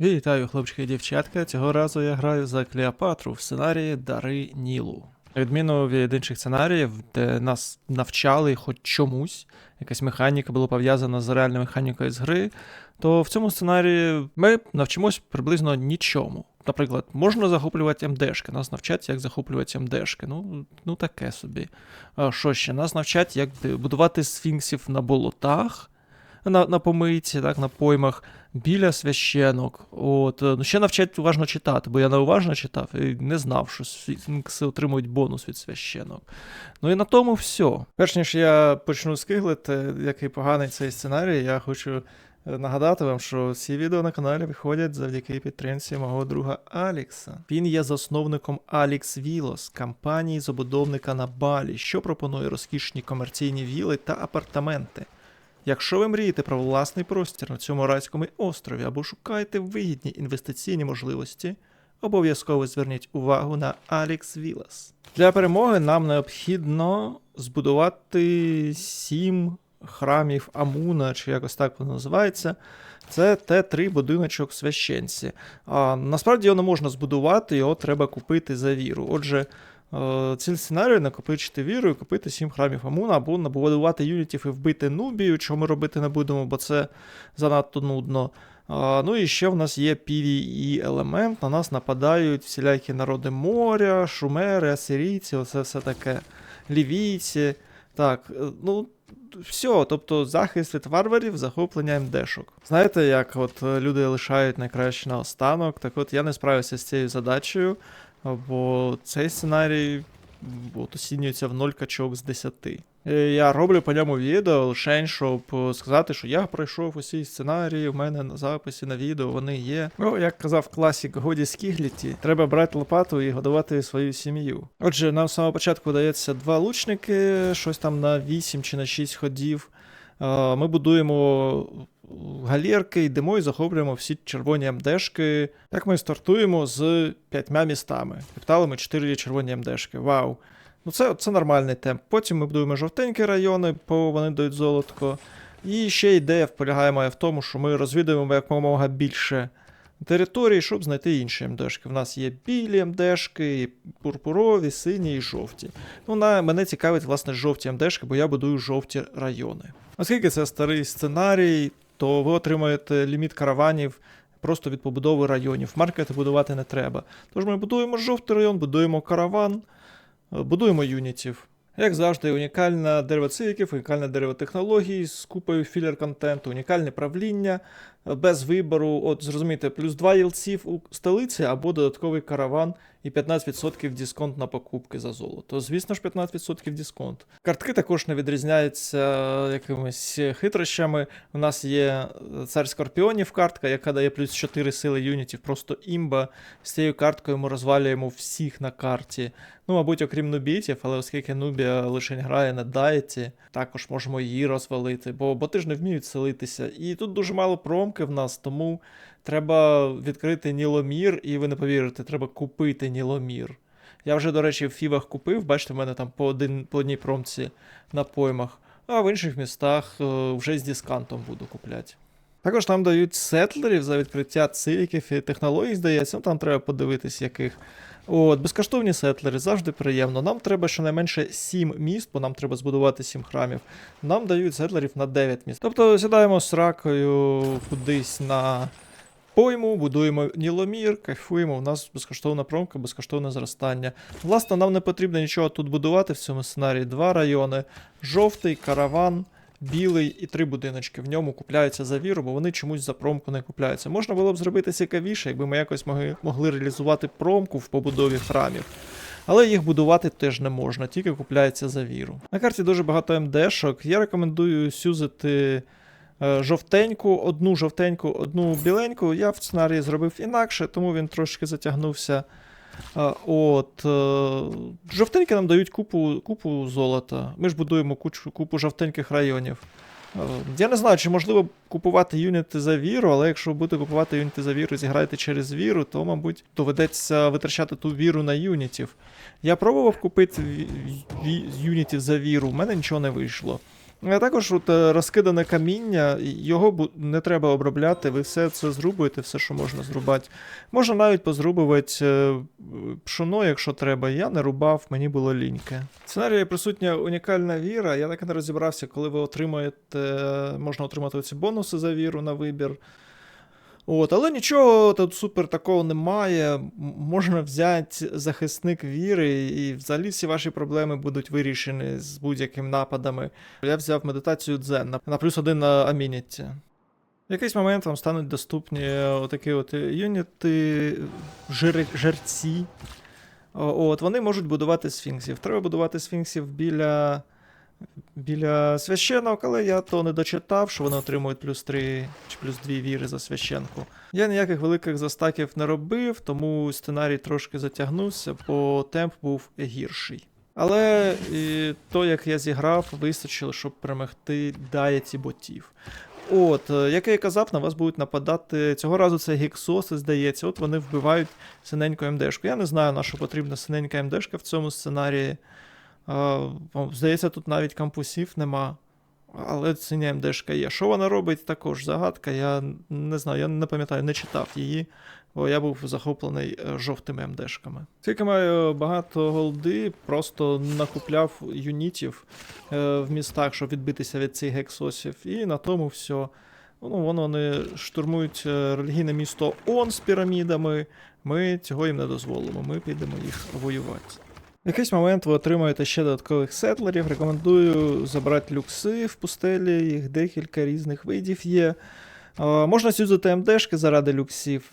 Вітаю, хлопчики і дівчатка. Цього разу я граю за Клеопатру в сценарії Дари Нілу. На відміну від інших сценаріїв, де нас навчали хоч чомусь, якась механіка була пов'язана з реальною механікою з гри, то в цьому сценарії ми навчимось приблизно нічому. Наприклад, можна захоплювати МДшки, нас навчать, як захоплювати МДшки. Ну, ну таке собі. А що ще? Нас навчать, як будувати сфінксів на болотах, на, на помийці, так, на поймах біля священок. От, е, ну ще навчать уважно читати, бо я неуважно читав і не знав, що сфінкси отримують бонус від священок. Ну і на тому все. Перш ніж я почну скиглити, який поганий цей сценарій, я хочу е, нагадати вам, що всі відео на каналі виходять завдяки підтримці мого друга Алікса. Він є засновником Алікс Вілос, компанії забудовника на Балі, що пропонує розкішні комерційні віли та апартаменти. Якщо ви мрієте про власний простір на цьому райському острові або шукаєте вигідні інвестиційні можливості, обов'язково зверніть увагу на Alex Villas. Для перемоги нам необхідно збудувати сім храмів Амуна, чи якось так воно називається. Це Т3 будиночок священці. А насправді його не можна збудувати, його треба купити за віру. Отже, Ціль сценарію накопичити віру і купити 7 храмів Амуна, або набудувати юнітів і вбити нубію, чого ми робити не будемо, бо це занадто нудно. Ну і ще в нас є PvE елемент. На нас нападають всілякі народи моря, шумери, асирійці, оце все таке. Лівійці. Так, е, ну. Все, тобто захист від варварів, захоплення МДшок. Знаєте, як от е, люди лишають найкраще на останок, так от я не справився з цією задачею. Бо цей сценарій от, оцінюється в 0 качок з 10. Е, Я роблю по ньому відео лише, щоб сказати, що я пройшов усі сценарії, в мене на записі на відео вони є. Ну, як казав класік Годі Скігліті, треба брати лопату і годувати свою сім'ю. Отже, нам з самого початку дається два лучники, щось там на 8 чи на 6 ходів. Е, Ми будуємо галерки, йдемо і захоплюємо всі червоні МДшки. Так ми стартуємо з п'ятьма містами. Капіталами 4 червоні МДшки. Вау! Ну це, це нормальний темп. Потім ми будуємо жовтенькі райони, бо вони дають золотко. І ще ідея полягає моя в тому, що ми розвідуємо якомога більше територій, щоб знайти інші МДшки. В нас є білі МДшки, і пурпурові, сині і жовті. Ну, на мене цікавить, власне, жовті МДшки, бо я будую жовті райони. Оскільки це старий сценарій, то ви отримаєте ліміт караванів просто від побудови районів. Маркети будувати не треба. Тож ми будуємо жовтий район, будуємо караван, будуємо юнітів. Як завжди, унікальне дерево цивіків, унікальне дерево технологій з купою філер-контенту, унікальне правління без вибору. От зрозумійте, плюс 2 єлців у столиці або додатковий караван і 15% дисконт на покупки за золото. Звісно ж, 15% дисконт. Картки також не відрізняються якимись хитрощами. У нас є е, цар скорпіонів картка, яка дає плюс 4 сили юнітів, просто імба. З цією карткою ми розвалюємо всіх на карті. Ну, мабуть, окрім нубітів, але оскільки Нубія лише грає на дайті, також можемо її розвалити, бо боти ж не вміють селитися. І тут дуже мало в нас, тому треба відкрити Ніломір, і ви не повірите, треба купити Ніломір. Я вже, до речі, в Фівах купив, бачите, в мене там по, один, по одній промці на поймах, а в інших містах е, вже з дискантом буду купляти. Також нам дають сетлерів за відкриття цивіків і технологій, здається, ну там треба подивитись, яких. От, безкоштовні сетлери завжди приємно. Нам треба щонайменше 7 міст, бо нам треба збудувати 7 храмів. Нам дають сетлерів на 9 міст. Тобто сідаємо з ракою кудись на пойму, будуємо ніломір, кайфуємо. У нас безкоштовна промка, безкоштовне зростання. Власне, нам не потрібно нічого тут будувати в цьому сценарії. Два райони: жовтий, караван. Білий і три будиночки в ньому купляються за віру, бо вони чомусь за промку не купляються. Можна було б зробити цікавіше, якби ми якось могли, могли реалізувати промку в побудові храмів. Але їх будувати теж не можна, тільки купляється за віру. На карті дуже багато МДшок. Я рекомендую сюзити е, жовтеньку, одну жовтеньку, одну біленьку. Я в сценарії зробив інакше, тому він трошки затягнувся. От, е, Жовтенькі нам дають купу купу золота. Ми ж будуємо кучу, купу жовтеньких районів. Е, Я не знаю, чи можливо купувати юніти за віру, але якщо ви будете купувати юніти за віру і зіграєте через віру, то, мабуть, доведеться витрачати ту віру на юнітів. Я пробував купити юнітів за віру, в мене нічого не вийшло. А також от, е, розкидане каміння, його не треба обробляти, ви все це зрубуєте, все, що можна зрубати. Можна навіть позрубувати е, пшоно, якщо треба. Я не рубав, мені було ліньки. В сценарії присутня унікальна віра. Я так і не розібрався, коли ви отримаєте, можна отримати ці бонуси за віру на вибір. От, але нічого тут супер такого немає. Можна взяти захисник віри, і взагалі всі ваші проблеми будуть вирішені з будь-якими нападами. Я взяв медитацію дзен на, плюс один на амінітті. В якийсь момент вам стануть доступні отакі от юніти, жир, жерці. От, вони можуть будувати сфінксів. Треба будувати сфінксів біля, біля священок, але я то не дочитав, що вони отримують плюс 3 чи плюс 2 віри за священку. Я ніяких великих застаків не робив, тому сценарій трошки затягнувся, бо темп був гірший. Але і то, як я зіграв, вистачило, щоб перемогти даяці ботів. От, е, як я і казав, на вас будуть нападати. Цього разу це гіксоси, здається. От вони вбивають синеньку МДшку. Я не знаю, на що потрібна синенька МДшка в цьому сценарії. Здається, тут навіть кампусів нема. Але синя МДшка є. Що вона робить, також загадка. Я не знаю, я не пам'ятаю, не читав її, бо я був захоплений е, жовтими МДшками. Тільки маю багато голди, просто накупляв юнітів е, в містах, щоб відбитися від цих гексосів, і на тому все. Ну, воно вони штурмують е, релігійне місто Он з пірамідами. Ми цього їм не дозволимо. Ми підемо їх воювати. В якийсь момент ви отримаєте ще додаткових сетлерів. Рекомендую забрати люкси в пустелі, їх декілька різних видів є. Можна сюзати МДшки заради люксів,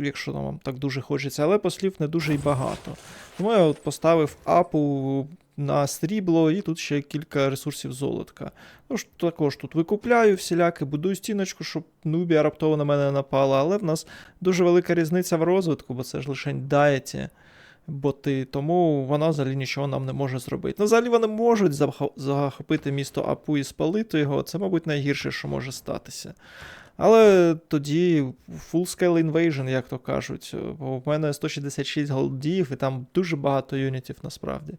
якщо вам так дуже хочеться, але послів не дуже й багато. Тому я от поставив апу на срібло і тут ще кілька ресурсів золотка. Тож також тут викупляю всіляки, будую стіночку, щоб нубія раптово на мене напала, але в нас дуже велика різниця в розвитку, бо це ж лише даєті боти, тому вона взагалі нічого нам не може зробити. Ну, взагалі вони можуть захопити місто Апу і спалити його. Це, мабуть, найгірше, що може статися. Але тоді full scale invasion, як то кажуть. Бо в мене 166 голдів, і там дуже багато юнітів насправді.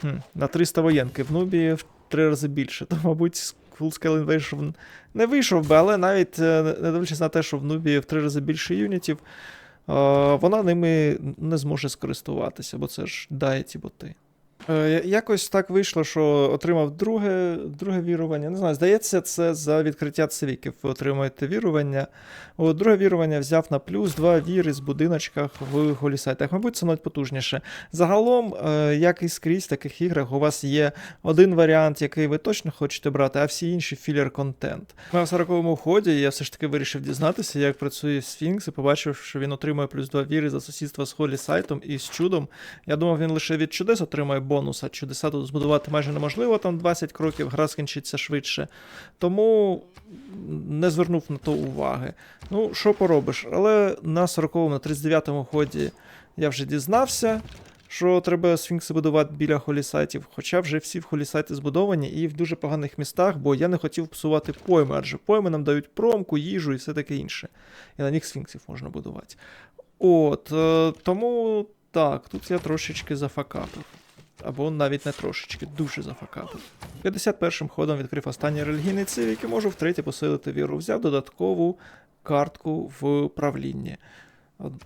Хм, на 300 воєнки в нубі в три рази більше. То, мабуть, full scale invasion не вийшов би, але навіть е, не дивлячись на те, що в нубі в три рази більше юнітів, вона ними не зможе скористуватися, бо це ж дає ці боти. Е, Якось так вийшло, що отримав друге, друге вірування. Не знаю, здається, це за відкриття цивіків. Ви отримуєте вірування. От, друге вірування взяв на плюс два віри з будиночках в голісайтах. Мабуть, це навіть потужніше. Загалом, е, як і скрізь в таких іграх, у вас є один варіант, який ви точно хочете брати, а всі інші філер-контент. На 40-му ході я все ж таки вирішив дізнатися, як працює Сфінкс, і побачив, що він отримує плюс два віри за сусідство з Холісайтом і з чудом. Я думав, він лише від чудес отримає бонус, а чудеса тут збудувати майже неможливо, там 20 кроків, гра скінчиться швидше. Тому не звернув на то уваги. Ну, що поробиш? Але на 40-му, на 39-му ході я вже дізнався, що треба сфінкси будувати біля холісайтів, хоча вже всі в холісайти збудовані і в дуже поганих містах, бо я не хотів псувати пойми, адже пойми нам дають промку, їжу і все таке інше. І на них сфінксів можна будувати. От, е, тому так, тут я трошечки зафакапив. Або навіть не трошечки, дуже зафакапив. 51-м ходом відкрив останній релігійний цив, який можу втретє посилити віру. Взяв додаткову картку в правлінні.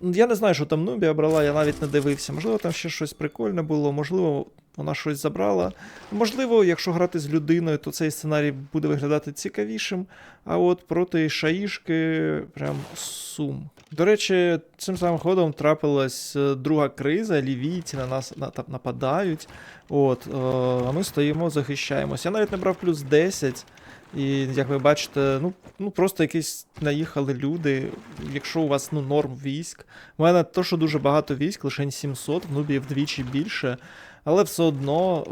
Я не знаю, що там Нубія брала, я навіть не дивився. Можливо, там ще щось прикольне було, можливо, вона щось забрала. Можливо, якщо грати з людиною, то цей сценарій буде виглядати цікавішим. А от проти Шаїшки прям сум. До речі, цим самим ходом трапилась е, друга криза, лівійці на нас нападають. От, е, а ми стоїмо, захищаємося. Я навіть не брав плюс 10. І як ви бачите, ну, ну просто якісь наїхали люди. Якщо у вас ну, норм військ. У мене то, що дуже багато військ, лише 700, в нубі вдвічі більше. Але все одно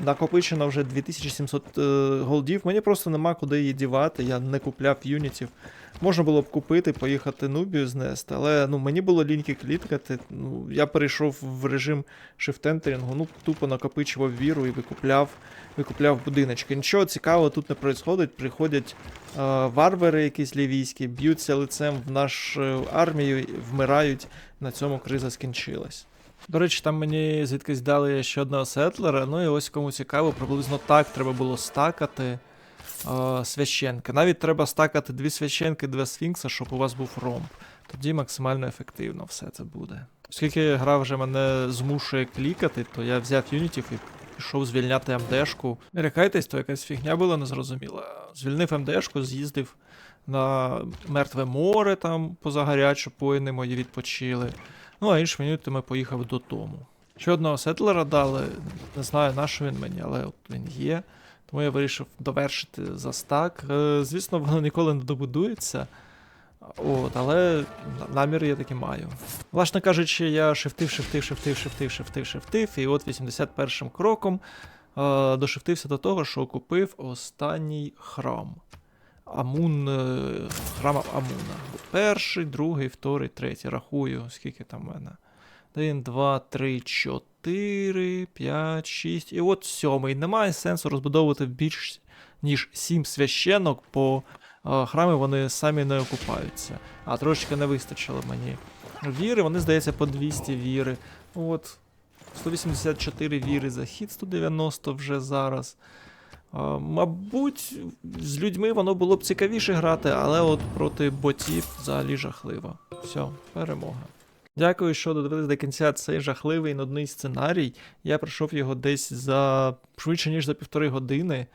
е, накопичено вже 2700 е, голдів. Мені просто нема куди її дівати. Я не купляв юнітів. Можна було б купити, поїхати нубію знести, але ну, мені було ліньки кліткати. Ну, я перейшов в режим шифтентерінгу, ну тупо накопичував віру і викупляв, викупляв будиночки. Нічого цікавого тут не происходить. Приходять е, варвари якісь лівійські, б'ються лицем в нашу армію, вмирають. На цьому криза скінчилась. До речі, там мені звідкись дали ще одного сетлера. Ну і ось кому цікаво, приблизно так треба було стакати е, священки. Навіть треба стакати дві священки, два сфінкса, щоб у вас був ромб. Тоді максимально ефективно все це буде. Оскільки гра вже мене змушує клікати, то я взяв юнітів і пішов звільняти МДшку. Не лякайтесь, то якась фігня була незрозуміла. Звільнив МДшку, з'їздив на мертве море там позагорять, щоб воїни мої відпочили. Ну, а іншими юнітами поїхав додому. Ще одного сетлера дали, не знаю, на що він мені, але от він є. Тому я вирішив довершити за стак. Е, Звісно, воно ніколи не добудується. От, але намір я таки маю. Власне кажучи, я шифтив, шифтив, шифтив, шифтив, шифтив, шифтив, і от 81-м кроком е, дошифтився до того, що купив останній храм. Амун, е, храм Амуна. Перший, другий, вторий, третій. Рахую, скільки там в мене. 1, 2, 3, 4, 5, 6. І от сьомий. Немає сенсу розбудовувати більш ніж 7 священок, бо е, храми вони самі не окупаються. А трошечки не вистачило мені віри, вони, здається, по 200 віри. От. 184 віри за хід, 190 вже зараз. Мабуть, з людьми воно було б цікавіше грати, але от проти ботів взагалі жахливо. Все, перемога. Дякую, що додивились до кінця цей жахливий нудний сценарій. Я пройшов його десь за швидше, ніж за півтори години.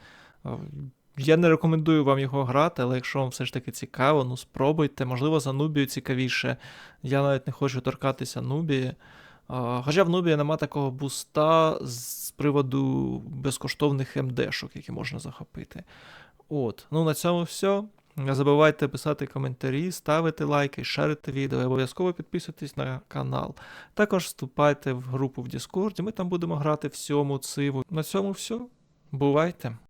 Я не рекомендую вам його грати, але якщо вам все ж таки цікаво, ну спробуйте. Можливо, за Нубію цікавіше. Я навіть не хочу торкатися Нубії. Хоча в Нубії нема такого буста з приводу безкоштовних МДшок, які можна захопити. От, ну на цьому все. Не забувайте писати коментарі, ставити лайки, шерити відео, обов'язково підписуйтесь на канал. Також вступайте в групу в Discord, ми там будемо грати всьому циву. На цьому все. Бувайте!